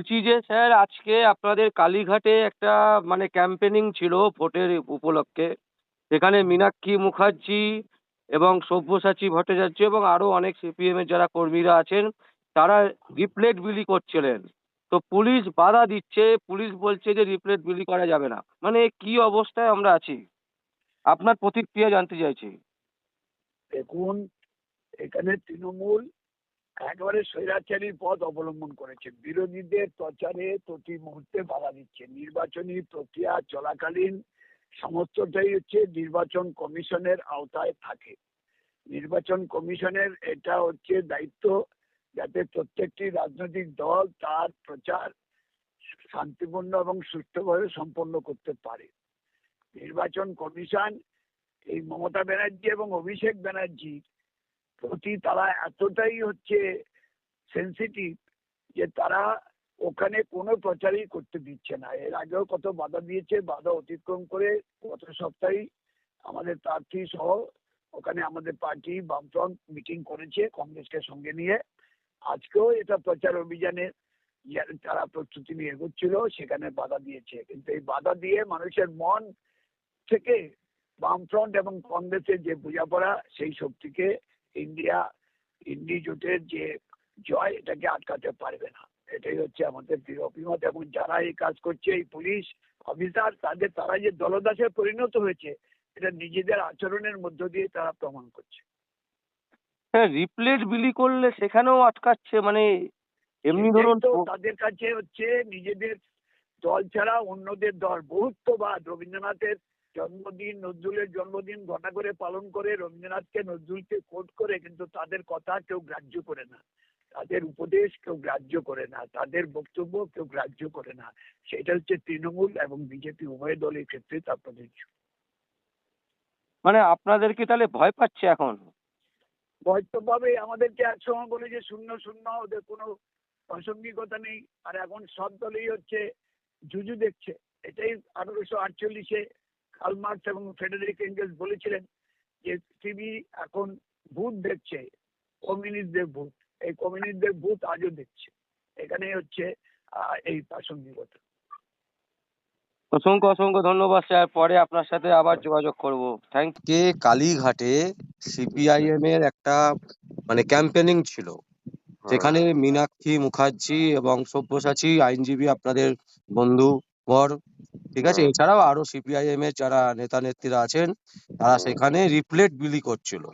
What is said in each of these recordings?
বলছি যে, স্যার, আজকে আপনাদের কালীঘাটে একটা মানে ক্যাম্পেনিং ছিল ভোটের উপলক্ষে। সেখানে মীনাক্ষী মুখার্জি এবং সব্যসাচী ভট্টাচার্য এবং আরও অনেক সিপিএমের যারা কর্মীরা আছেন, তারা রিপ্লেট বিলি করছিলেন। তো পুলিশ বাধা দিচ্ছে, পুলিশ বলছে যে, রিপ্লেট বিলি করা যাবে না। মানে কি অবস্থায় আমরা আছি? আপনার প্রতিক্রিয়া জানতে চাইছি। দেখুন, এখানে তৃণমূল একেবারে স্বৈরাচারী পথ অবলম্বন করেছে। বিরোধীদের প্রচারে প্রতি মুহূর্তে বাধা দিচ্ছে। নির্বাচনী প্রক্রিয়া চলাকালীন সমস্তটাই হচ্ছে নির্বাচন কমিশনের আওতায় থাকে। নির্বাচন কমিশনের এটা হচ্ছে দায়িত্ব যাতে প্রত্যেকটি রাজনৈতিক দল তার প্রচার শান্তিপূর্ণ এবং সুষ্ঠুভাবে সম্পন্ন করতে পারে। নির্বাচন কমিশন এই মমতা ব্যানার্জি এবং অভিষেক ব্যানার্জির প্রতি তারা এতটাই হচ্ছে সেন্সিটিভ যে তারা ওখানে কোনো প্রচারই করতে দিচ্ছে না। এর আগেও কত বাধা দিয়েছে, বাধা অতিক্রম করে গত সপ্তাহেই আমাদের প্রার্থী সহ ওখানে আমাদের পার্টি বামফ্রন্ট মিটিং করেছে কংগ্রেসকে সঙ্গে নিয়ে। আজকেও এটা প্রচার অভিযানে তারা প্রস্তুতি নিয়ে এগোচ্ছিল, সেখানে বাধা দিয়েছে। কিন্তু এই বাধা দিয়ে মানুষের মন থেকে বামফ্রন্ট এবং কংগ্রেসের যে বোঝাপড়া, সেই শক্তিকে ইন্ডিয়া ইন্ডি জোটের যে জয় এটাকে আটকাতে পারবে না। এটাই হচ্ছে আমাদের দৃঢ় অভিমত। এবং যারা এই কাজ করছে এই পুলিশ অফিসার তাদের তারা যে দলদাসে পরিণত হয়েছে এটা নিজেদের আচরণের মধ্য দিয়ে তারা প্রমাণ করছে। হ্যাঁ রিপ্লেট বিলি করলে সেখানেও আটকাচ্ছে মানে এমনি ধরুন তাদের কাছে হচ্ছে নিজেদের দল ছাড়া অন্যদের দল। বহুত্ববাদ রবীন্দ্রনাথের জন্মদিন নজরুলের জন্মদিন ঘটা করে পালন করে রবীন্দ্রনাথকে নজরুলকে কোট করে কিন্তু তাদের কথা কেউ গ্রাহ্য করে না। তাদের উপদেশ কেউ গ্রাহ্য করে না তাদের বক্তব্য কেউ গ্রাহ্য করে না। সেটা হচ্ছে তৃণমূল এবং বিজেপি উভয় দলের ক্ষেত্রে তা প্রযোজ্য। মানে আপনাদেরকে তাহলে ভয় পাচ্ছে এখন? বৈধভাবে আমাদেরকে একসময় বলে যে শূন্য শূন্য ওদের কোনো প্রাসঙ্গিকতা নেই। আর এখন সব দলেই হচ্ছে জুজু দেখছে। এটাই আঠারোশো আটচল্লিশে কালমার্কস এবং ফেডারিক এঙ্গেলস বলেছিলেন যে টিভি এখন ভূত দেখছে কমিউনিস্টদের ভূত। এই কমিউনিস্টদের ভূত আজও দেখছে। এখানেই হচ্ছে এই প্রাসঙ্গিকতা। অসংখ্য অসংখ্য ধন্যবাদ স্যার। পরে আপনার সাথে আবার যোগাযোগ করব। থ্যাংক কে কালীঘাটে সিপিআইএম এর একটা মানে ক্যাম্পেনিং ছিল। সেখানে মীনাক্ষী মুখার্জি এবং সব্যসাচী আইনজীবী আপনাদের বন্ধু বর ঠিক আছে? হ্যাঁ। এছাড়াও আরও সিপিআইএম এর যারা নেতা নেত্রীরা আছেন তারা সেখানে রিপ্লেট বিলি করছিল।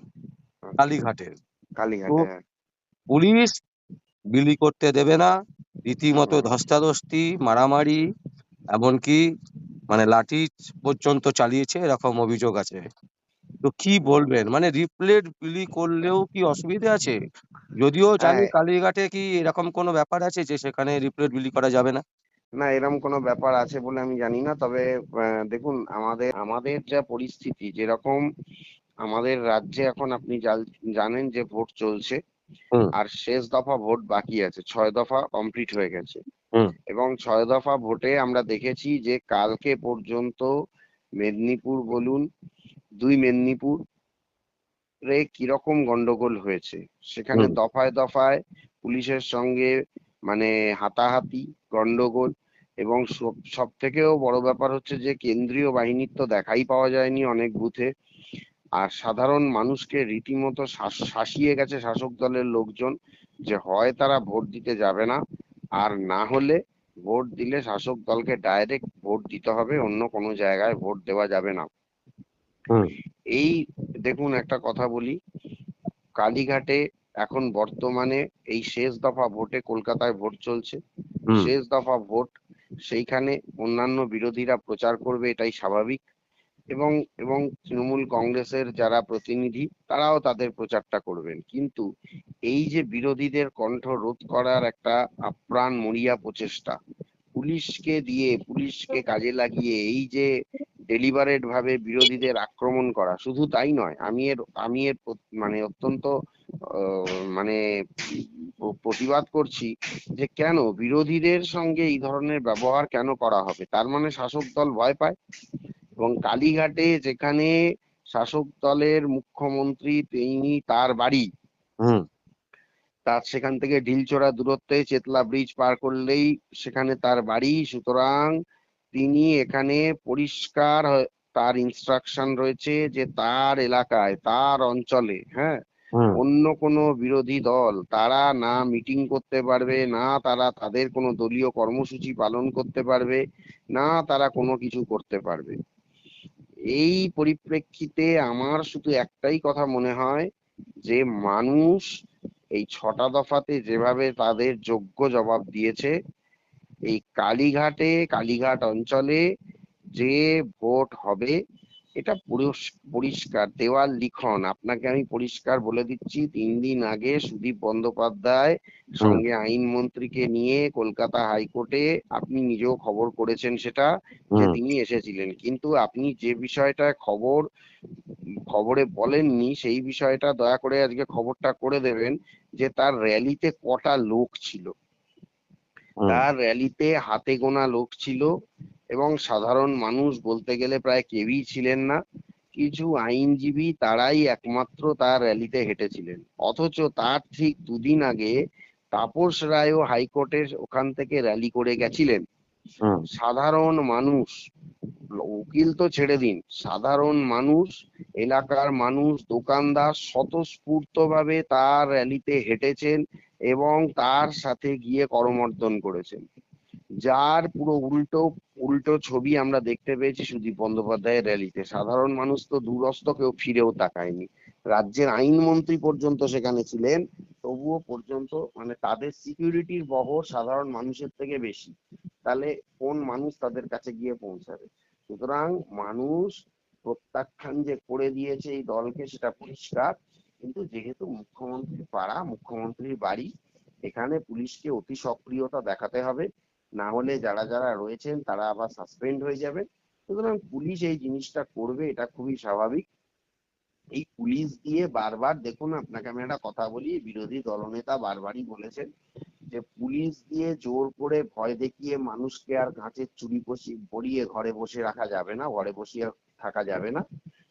কালীঘাটে। কালীঘাটে হ্যাঁ। পুলিশ বিলি করতে দেবে না। রীতিমতো ধস্তাধস্তি মারামারি এমনকি মানে লাঠি পর্যন্ত চালিয়েছে এরকম অভিযোগ আছে। তো কি বলবেন? মানে রিপ্লেট বিলি করলেও কি অসুবিধা আছে? যদিও জানি হ্যাঁ। কালীঘাটে কি এরকম কোনো ব্যাপার আছে যে সেখানে রিপ্লেট বিলি করা যাবে না? না এরকম কোনো ব্যাপার আছে বলে আমি জানি না। তবে দেখুন আমাদের আমাদের যা পরিস্থিতি যেরকম আমাদের রাজ্যে এখন আপনি জানেন যে ভোট চলছে। আর শেষ দফা ভোট বাকি আছে ছয় দফা কমপ্লিট হয়ে গেছে। এবং ছয় দফা ভোটে আমরা দেখেছি যে কালকে পর্যন্ত মেদিনীপুর বলুন দুই মেদিনীপুর রে কীরকম গন্ডগোল হয়েছে। সেখানে দফায় দফায় পুলিশের সঙ্গে মানে হাতাহাতি গন্ডগোল এবং সব থেকেও বড় ব্যাপার হচ্ছে যে কেন্দ্রীয় বাহিনীর তো দেখাই পাওয়া যায়নি অনেক বুথে। আর সাধারণ মানুষকে রীতিমতো শাস- শাসিয়ে গেছে শাসক দলের লোকজন যে হয় তারা ভোট দিতে যাবে না। আর না হলে ভোট দিলে শাসক দলকে ডাইরেক্ট ভোট দিতে হবে অন্য কোনো জায়গায় ভোট দেওয়া যাবে না। এই দেখুন একটা কথা বলি কালীঘাটে এখন বর্তমানে এই শেষ দফা ভোটে কলকাতায় ভোট চলছে। শেষ দফা ভোট সেইখানে অন্যান্য বিরোধীরা প্রচার করবে এটাই স্বাভাবিক। এবং এবং তৃণমূল কংগ্রেসের যারা প্রতিনিধি তারাও তাদের প্রচারটা করবেন। কিন্তু এই যে বিরোধীদের কণ্ঠ রোধ করার একটা আপ্রাণ মরিয়া প্রচেষ্টা পুলিশকে দিয়ে পুলিশকে কাজে লাগিয়ে এই যে ডেলিভারেট ভাবে বিরোধীদের আক্রমণ করা শুধু তাই নয় আমি এর আমি এর মানে অত্যন্ত মানে প্রতিবাদ করছি যে কেন বিরোধীদের সঙ্গে এই ধরনের ব্যবহার কেন করা হবে? তার মানে শাসক দল ভয় পায় এবং কালীঘাটে যেখানে শাসক দলের মুখ্যমন্ত্রী তিনি তার বাড়ি তার সেখান থেকে ঢিলচড়া দূরত্বে চেতলা ব্রিজ পার করলেই সেখানে তার বাড়ি। সুতরাং তিনি এখানে পরিষ্কার তার ইনস্ট্রাকশন রয়েছে যে তার এলাকায় তার অঞ্চলে হ্যাঁ অন্য কোনো বিরোধী দল, তারা না মিটিং করতে পারবে, না তারা তাদের কোনো দলীয় কর্মসূচি পালন করতে পারবে, না তারা কোনো কিছু করতে পারবে। এই পরিপ্রেক্ষিতে আমার শুধু একটাই কথা মনে হয় যে, মানুষ এই ছটা দফাতে যেভাবে তাদের যোগ্য জবাব দিয়েছে, এই কালীঘাটে, কালীঘাট অঞ্চলে যে ভোট হবে এটা পরিষ্কার। দেওয়াল লিখন। আপনাকে আমি পরিষ্কার বলে দিচ্ছি তিন দিন আগে সুদীপ বন্দ্যোপাধ্যায় সঙ্গে আইনমন্ত্রীকে নিয়ে কলকাতা হাইকোর্টে আপনি নিজেও খবর করেছেন সেটা যে তিনি এসেছিলেন। কিন্তু আপনি যে বিষয়টা খবর খবরে বলেননি সেই বিষয়টা দয়া করে আজকে খবরটা করে দেবেন যে তার র্যালিতে কটা লোক ছিল। তার র্যালিতে হাতে গোনা লোক ছিল। এবং সাধারণ মানুষ বলতে গেলে প্রায় কেউই ছিলেন না। কিছু আইনজীবী তারাই একমাত্র তার র্যালিতে হেঁটেছিলেন। অথচ তার ঠিক দুদিন আগে তাপস রায়ও হাইকোর্টের ওখান থেকে র্যালি করে গেছিলেন। সাধারণ মানুষ উকিল তো ছেড়ে দিন। সাধারণ মানুষ এলাকার মানুষ দোকানদার স্বতঃস্ফূর্ত ভাবে তার র্যালিতে হেঁটেছেন এবং তার সাথে গিয়ে করমর্দন করেছেন। যার পুরো উল্টো উল্টো ছবি আমরা দেখতে পেয়েছি সুদীপ বন্দ্যোপাধ্যায়ের র্যালিতে। সাধারণ মানুষ তো দূরস্থ, কেউ ফিরেও তাকায়নি। রাজ্যের আইনমন্ত্রী পর্যন্ত সেখানে ছিলেন, তবুও পর্যন্ত মানে তাদের সিকিউরিটির বহর সাধারণ মানুষের থেকে বেশি। তাহলে কোন মানুষ তাদের কাছে গিয়ে পৌঁছাবে? সুতরাং মানুষ প্রত্যাখ্যান যে করে দিয়েছে এই দলকে সেটা পরিষ্কার, কিন্তু যেহেতু মুখ্যমন্ত্রীর পাড়া, মুখ্যমন্ত্রীর বাড়ি, এখানে পুলিশকে অতি সক্রিয়তা দেখাতে হবে। না হলে যারা যারা রয়েছেন তারা আবার সাসপেন্ড হয়ে যাবে সুতরাং পুলিশ এই জিনিসটা করবে, এটা খুবই স্বাভাবিক। এই পুলিশ দিয়ে বারবার দেখুন, আপনাকে আমি একটা কথা বলি, বিরোধী দলনেতা বারবারই বলেছেন যে পুলিশ দিয়ে জোর করে ভয় দেখিয়ে মানুষকে আর কাঁচের চুরি কষি, পরিয়ে ঘরে বসে রাখা যাবে না, ঘরে বসিয়ে থাকা যাবে না।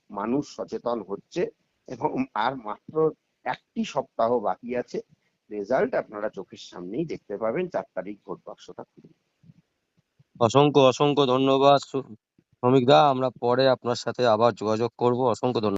মানুষ সচেতন হচ্ছে এবং আর মাত্র একটি সপ্তাহ বাকি আছে। রেজাল্ট আপনারা চোখের সামনেই দেখতে পাবেন চার তারিখ ভোট বাক্সটা খুলে। অসংখ্য অসংখ্য ধন্যবাদ শ্রমিক দা আমরা পরে আপনার সাথে আবার যোগাযোগ করব। অসংখ্য ধন্যবাদ।